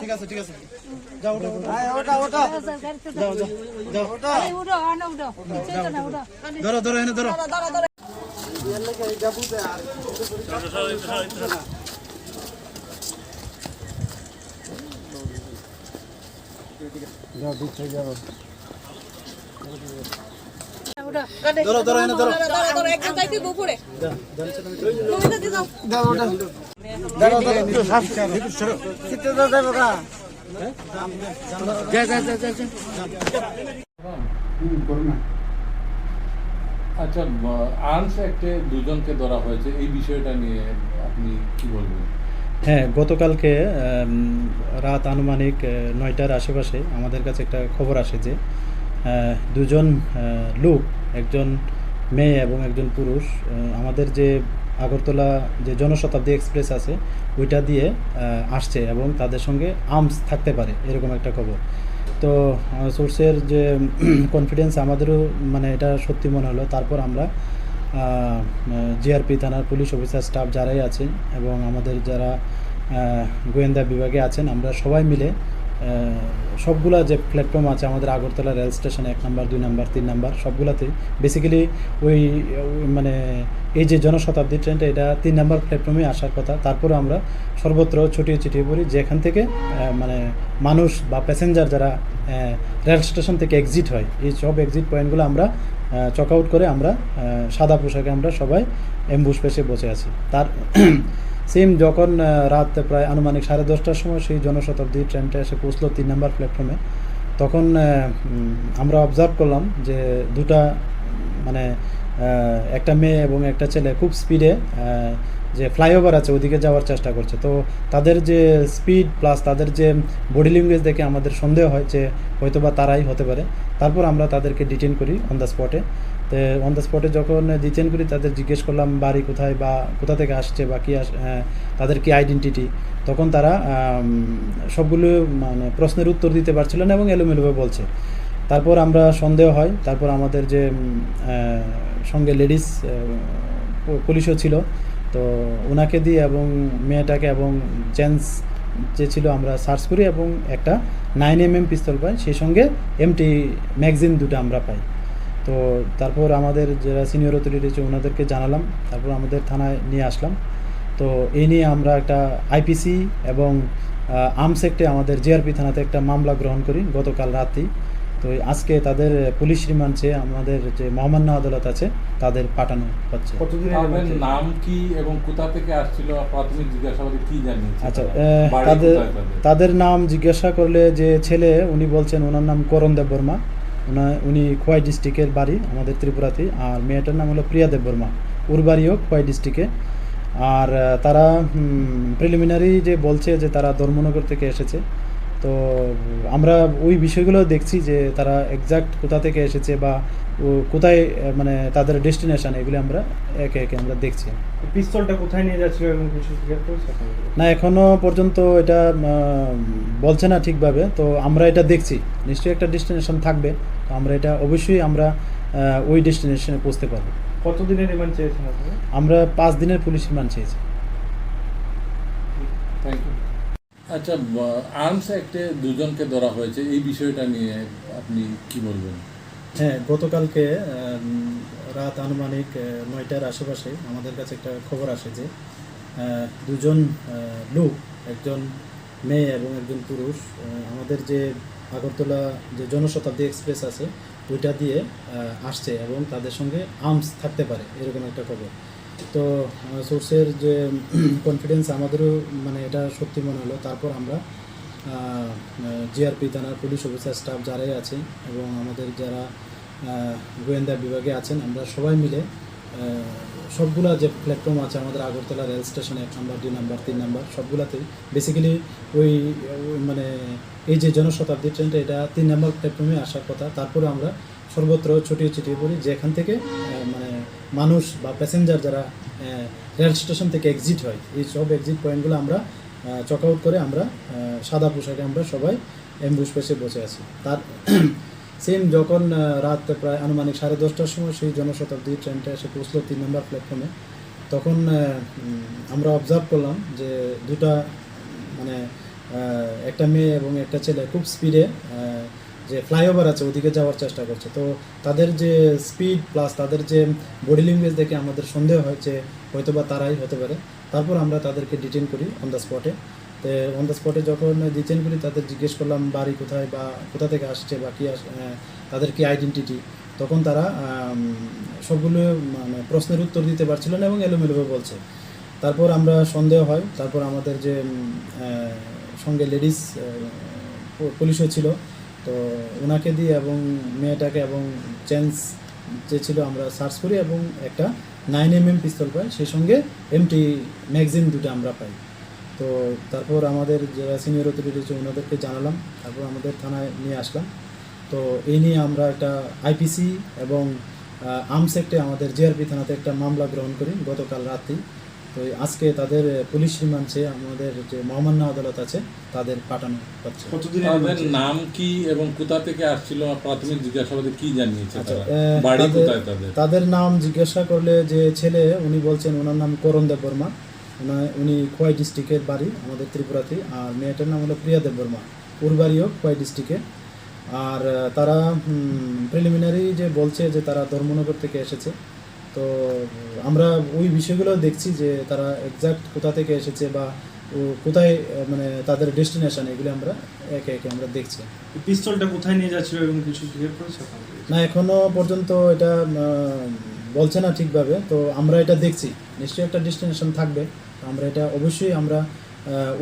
ঠিক আছে ঠিক আছে যাও ওটা ওটা যাও যাও যাও ধরো ধরো এনে ধরো ধরো ধরো এনে ধরো দাও ওটা দাও দাও একটু শ্বাস একটু সরো কিতে দাও দেবো আচ্ছা আর্মস অ্যাক্টে দুজনকে ধরা হয়েছে, এই বিষয়টা নিয়ে আপনি কি বলবেন? হ্যাঁ গতকালকে রাত আনুমানিক নয়টার আশেপাশে আমাদের কাছে একটা খবর আসে যে দুজন লোক, একজন মেয়ে এবং একজন পুরুষ আমাদের যে আগরতলা যে জনশতাব্দী এক্সপ্রেস আছে, ওইটা দিয়ে আসছে এবং তাদের সঙ্গে আর্মস থাকতে পারে, এরকম একটা খবর। তো সোর্সের যে কনফিডেন্স আমাদেরও মানে এটা সত্যি মনে হলো। তারপর আমরা জিআরপি থানার পুলিশ অফিসার স্টাফ যারাই আছে এবং আমাদের যারা গোয়েন্দা বিভাগে আছেন, আমরা সবাই মিলে সবগুলা যে প্ল্যাটফর্ম আছে আমাদের আগরতলা রেল স্টেশন এক নাম্বার, দুই নাম্বার, তিন নাম্বার, সবগুলাতেই বেসিক্যালি ওই মানে এই যে জনশতাব্দী ট্রেনটা এটা তিন নাম্বার প্ল্যাটফর্মে আসার কথা। তারপরে আমরা সর্বত্র ছুটিয়ে ছিটিয়ে পড়ি। যেখান থেকে মানে মানুষ বা প্যাসেঞ্জার যারা রেল স্টেশন থেকে এক্সিট হয়, এই সব এক্সিট পয়েন্টগুলো আমরা চক আউট করে আমরা সাদা পোশাকে আমরা সবাই এম্বুশ পেশে বসে আছি। তার সেম যখন রাত প্রায় আনুমানিক সাড়ে দশটার সময় সেই জনশতাব্দী ট্রেনটা এসে পৌঁছলো তিন নাম্বার প্ল্যাটফর্মে। তখন আমরা অবজার্ভ করলাম যে দুটা মানে একটা মেয়ে এবং একটা ছেলে খুব স্পিডে যে ফ্লাইওভার আছে, ওদিকে যাওয়ার চেষ্টা করছে। তো তাদের যে স্পিড প্লাস তাদের যে বডি ল্যাঙ্গুয়েজ দেখে আমাদের সন্দেহ হয় যে হয়তো বা তারাই হতে পারে। তারপর আমরা তাদেরকে ডিটেন করি অন দ্য স্পটে তো অন দ্য স্পটে যখন ডিটেন করি, তাদের জিজ্ঞেস করলাম, বাড়ি কোথায় বা কোথা থেকে আসছে বা কী আস- তাদের কী আইডেন্টিটি তখন তারা সবগুলো মানে প্রশ্নের উত্তর দিতে পারছিল না এবং এলোমেলোভাবে বলছে। তারপর আমরা সন্দেহ হয়, তারপর আমাদের যে সঙ্গে লেডিস পুলিশও ছিল। তো ওনাকে দিয়ে এবং মেয়েটাকে এবং জেন্টস যে ছিল আমরা সার্চ করি এবং একটা নাইন এম এম পিস্তল পাই, সেই সঙ্গে এমটি ম্যাগজিন দুটো আমরা পাই। তো তারপর আমাদের যারা সিনিয়র অথরিটি আছে ওনাদেরকে জানালাম, তারপর আমাদের থানায় নিয়ে আসলাম। তো এই নিয়ে আমরা একটা আইপিসি এবং আর্মস একটে আমাদের জিআরপি থানাতে একটা মামলা গ্রহণ করি গতকাল রাতেই তো আজকে তাদের পুলিশ রিমান্ডে আমাদের যে মহামান্য আদালত আছে তাদের পাঠানো হচ্ছে। তাদের নাম কি এবং কোথা থেকে আসছিল? প্রাথমিক জিজ্ঞাসাবাদে কি জানিয়েছে আচ্ছা তাদের তাদের? তাদের নাম জিজ্ঞাসা করলে যে ছেলে উনি বলছেন ওনার নাম করণ দেব বর্মা ওনা উনি খোয়াই ডিস্ট্রিক্টের বাড়ি আমাদের ত্রিপুরাতে আর মেয়েটার নাম হলো প্রিয়া দেব বর্মা ওর বাড়িও খোয়াই ডিস্ট্রিক্টে। আর তারা প্রিলিমিনারি যে বলছে যে তারা ধর্মনগর থেকে এসেছে। তো আমরা ওই বিষয়গুলো দেখছি যে তারা এক্সাক্ট কোথা থেকে এসেছে বা কোথায় মানে তাদের ডেস্টিনেশন এগুলো আমরা একে একে আমরা দেখছি। পিস্তলটা কোথায় নিয়ে যাচ্ছিল না এখনও পর্যন্ত এটা বলছে না ঠিকভাবে তো আমরা এটা দেখছি। নিশ্চয়ই একটা ডেস্টিনেশন থাকবে তো আমরা এটা অবশ্যই আমরা ওই ডেস্টিনেশনে পৌঁছতে পারব। কতদিনের রিমান্ড চেয়েছেন আমরা পাঁচ দিনের পুলিশ রিমান্ড চেয়েছি। আচ্ছা আর্মস অ্যাক্টে দুজনকে ধরা হয়েছে, এই বিষয়টা নিয়ে আপনি কি বলবেন? হ্যাঁ গতকালকে রাত আনুমানিক নয়টার আশেপাশে আমাদের কাছে একটা খবর আসে যে দুজন লোক, একজন মেয়ে এবং একজন পুরুষ আমাদের যে আগরতলা যে জনশতাব্দী এক্সপ্রেস আছে, ওইটা দিয়ে আসছে এবং তাদের সঙ্গে আর্মস থাকতে পারে, এরকম একটা খবর। তো সোর্সের যে কনফিডেন্স আমাদেরও মানে এটা সত্যি মনে হলো। তারপর আমরা জিআরপি থানার পুলিশ অফিসার স্টাফ যারাই আছে এবং আমাদের যারা গোয়েন্দা বিভাগে আছেন, আমরা সবাই মিলে সবগুলা যে প্ল্যাটফর্ম আছে আমাদের আগরতলা রেল স্টেশন এক নাম্বার দুই নাম্বার তিন নাম্বার সবগুলাতেই বেসিক্যালি ওই মানে এই যে জনশতাব্দী ট্রেনটা এটা তিন নাম্বার প্ল্যাটফর্মে আসার কথা। তারপরে আমরা সর্বত্র ছুটিয়ে ছিটিয়ে পড়ি, যেখান থেকে মানে মানুষ বা প্যাসেঞ্জার যারা রেল স্টেশন থেকে এক্সিট হয়, এই সব এক্সিট পয়েন্টগুলো আমরা চক আউট করে আমরা সাদা পোশাকে আমরা সবাই এম্বুশ পেশে বসে আছি। তার সেম যখন রাত প্রায় আনুমানিক সাড়ে দশটার সময় সেই জনশতাব্দী ট্রেনটা এসে পৌঁছলো তিন নম্বর প্ল্যাটফর্মে তখন আমরা অবজার্ভ করলাম যে দুটা মানে একটা মেয়ে এবং একটা ছেলে খুব স্পিডে যে ফ্লাইওভার আছে, ওদিকে যাওয়ার চেষ্টা করছে। তো তাদের যে স্পিড প্লাস তাদের যে বডি ল্যাঙ্গুয়েজ দেখে আমাদের সন্দেহ হয়েছে হয়তো বা তারাই হতে পারে। তারপর আমরা তাদেরকে ডিটেন করি অন দ্য স্পটে তো অন দ্য স্পটে যখন ডিটেন করি, তাদের জিজ্ঞেস করলাম, বাড়ি কোথায় বা কোথা থেকে আসছে বা কী তাদের কি আইডেন্টিটি তখন তারা সবগুলো মানে প্রশ্নের উত্তর দিতে পারছিল না এবং এলোমেলোভাবে বলছে। তারপর আমরা সন্দেহ হয়, তারপর আমাদের যে সঙ্গে লেডিস পুলিশও ছিল। তো ওনাকে দিয়ে এবং মেয়েটাকে এবং চেঞ্জ যে ছিল আমরা সার্চ করি এবং একটা নাইন এম এম পিস্তল পাই সেই সঙ্গে এমটি ম্যাগজিন দুটো আমরা পাই। তো তারপর আমাদের যারা সিনিয়র অথরিটি আছে ওনাদেরকে জানালাম, তারপর আমাদের থানায় নিয়ে আসলাম। তো এই নিয়ে আমরা একটা আইপিসি এবং আমসেক্টে আমাদের জিআরপি থানাতে একটা মামলা গ্রহণ করি গতকাল রাতেই তো আজকে তাদের পুলিশ রিমান্ডে আমাদের যে মহামান্য আদালত আছে তাদের পাঠানো হচ্ছে। কতদিনের তাদের নাম কি এবং কোথা থেকে আসছিল? প্রাথমিক জিজ্ঞাসাবাদে কি জানিয়েছে আচ্ছা, তারা? বাড়ি কোথায় তাদের? তাদের নাম জিজ্ঞাসা করলে যে ছেলে উনি বলছেন ওনার নাম করণ দেব বর্মা উনি খোয়াই ডিস্ট্রিক্টের বাড়ি আমাদের ত্রিপুরাতে। আর মেয়েটার নাম হলো প্রিয়া দেব বর্মা ওর বাড়িও খোয়াই ডিস্ট্রিক্টে। আর তারা প্রিলিমিনারি যে বলছে যে তারা ধর্মনগর থেকে এসেছে। তো আমরা ওই বিষয়গুলো দেখছি যে তারা এক্সাক্ট কোথা থেকে এসেছে বা কোথায় মানে তাদের ডেস্টিনেশন এগুলো আমরা একে একে আমরা দেখছি। পিস্তলটা কোথায় নিয়ে যাচ্ছিল এবং কিছু ক্লিয়ার করেছে না এখনও পর্যন্ত এটা বলছে না ঠিকভাবে তো আমরা এটা দেখছি। নিশ্চয়ই একটা ডেস্টিনেশন থাকবে আমরা এটা অবশ্যই আমরা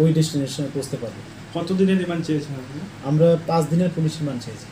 ওই ডেস্টিনেশনে পৌঁছতে পারব। কতদিনের রিমান্ড চেয়েছেন আমরা পাঁচ দিনের পুলিশ রিমান্ড চেয়েছি।